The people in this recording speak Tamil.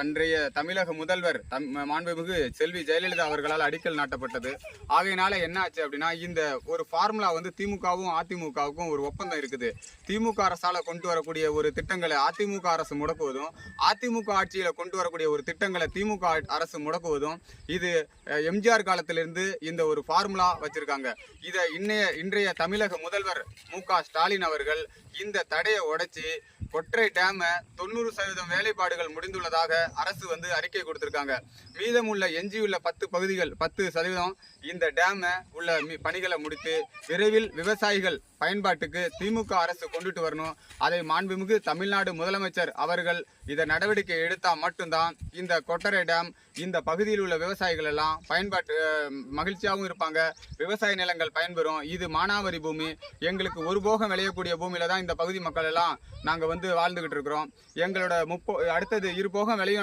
அன்றைய தமிழக முதல்வர் தம் மாண்புமிகு செல்வி ஜெயலலிதா அவர்களால் அடிக்கல் நாட்டப்பட்டது. ஆகையினால என்ன ஆச்சு அப்படின்னா இந்த ஒரு ஃபார்முலா வந்து திமுகவும் அதிமுகவுக்கும் ஒரு ஒப்பந்தம் இருக்குது. திமுக அரசால கொண்டு வரக்கூடிய ஒரு திட்டங்களை அதிமுக அரசு முடக்குவதும் அதிமுக ஆட்சியில கொண்டு வரக்கூடிய ஒரு திட்டங்களை திமுக அரசு முடக்குவதும் இது எம்ஜிஆர் காலத்திலிருந்து இந்த ஒரு ஃபார்முலா வச்சிருக்காங்க. இதை இன்னைய இன்றைய தமிழக முதல்வர் மு க ஸ்டாலின் அவர்கள் இந்த தடையை உடைச்சி கொற்றை டேம தொண்ணூறு சதவீதம் வேலைப்பாடுகள் முடிந்துள்ளதாக அரசு வந்து அறிக்கை கொடுத்துருக்காங்க. மீதமுள்ள எஞ்சியுள்ள பத்து பகுதிகள் பத்து சதவீதம் இந்த டேமை உள்ள பணிகளை முடித்து விரைவில் விவசாயிகள் பயன்பாட்டுக்கு திமுக அரசு கொண்டுட்டு வரணும். அதை மாண்புமிகு தமிழ்நாடு முதலமைச்சர் அவர்கள் இதை நடவடிக்கை எடுத்தால் மட்டும்தான் இந்த கொட்டரை டேம் இந்த பகுதியில் உள்ள விவசாயிகள் எல்லாம் பயன்பாட்டு மகிழ்ச்சியாகவும் இருப்பாங்க. விவசாய நிலங்கள் பயன்பெறும். இது மானாவரி பூமி. எங்களுக்கு ஒரு போகம் விளையக்கூடிய பூமியில தான் இந்த பகுதி மக்கள் எல்லாம் நாங்கள் வந்து வாழ்ந்துகிட்டு இருக்கிறோம். எங்களோட முப்போ அடுத்தது இரு போகம் விளையும்